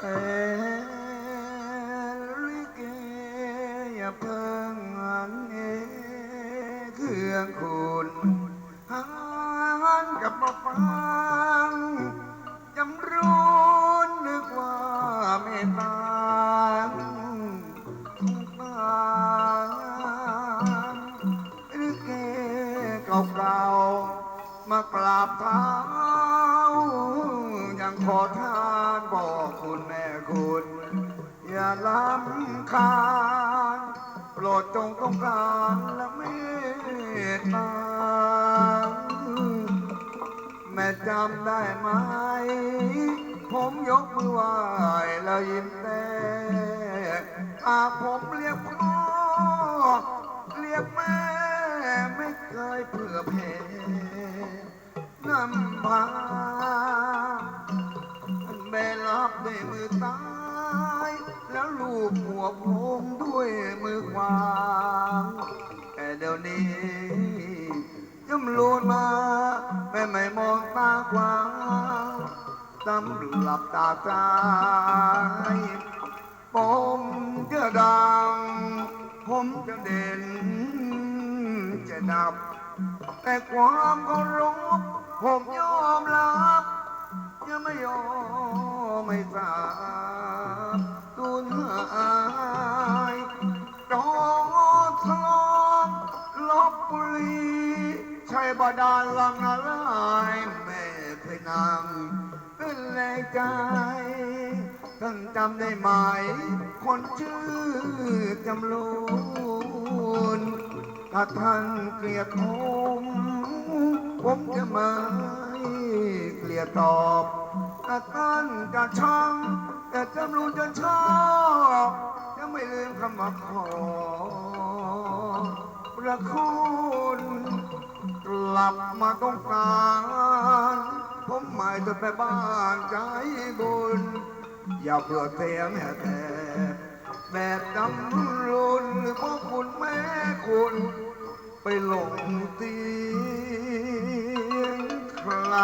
แต่ลิเกอย่าเพิ่งหันเอเครื่องคุณหันกลับมาฟังจำรู้นึกว่าเมตตาทุกตางลิเกเก่าๆมากราบเท้า ยังขอทานบอกคุณแม่คุณ อย่าล้ำคาญโปรดจงต้องการและเมตตาแม่จำได้ไหม ผมยกมือไหว้แล้วยิ้มแต่อาผมเรียกพ่อ เรียกแม่ ไม่เคยเผื่อเพนำพา รับด้วยมือซ้าย แล้วลูบหัวผมด้วยมือขวาแต่เดี๋ยวนี้ยมลูนมาแม่ไม่มองตาขวางตำหลับตาใจผมจะดัง ผมจะเด่น จะดับ แต่ความเคารพผมยอมรับ ยังไม่ยอม ไม่ทราบตุนหายจอทลองลบบุรีใช่บาดาลลังอะไรแม่เคยนั่งเป็นแรงใจท่านจำได้ไหม คนชื่อจำลูนถ้าท่านเกลียดผมผมจะไม่เกลียดตอบ ถ้าท่านจะชังแต่จำรูนจะชอบจะไม่ลืมคำว่าขอประคุณกลับมาต้องการผมหมายจะไปบ้านใจบุญ อย่าเผื่อเสียแม่แต่แบบจำรุนเพราะคุณแม่คุณ ไปหลงตียงใคร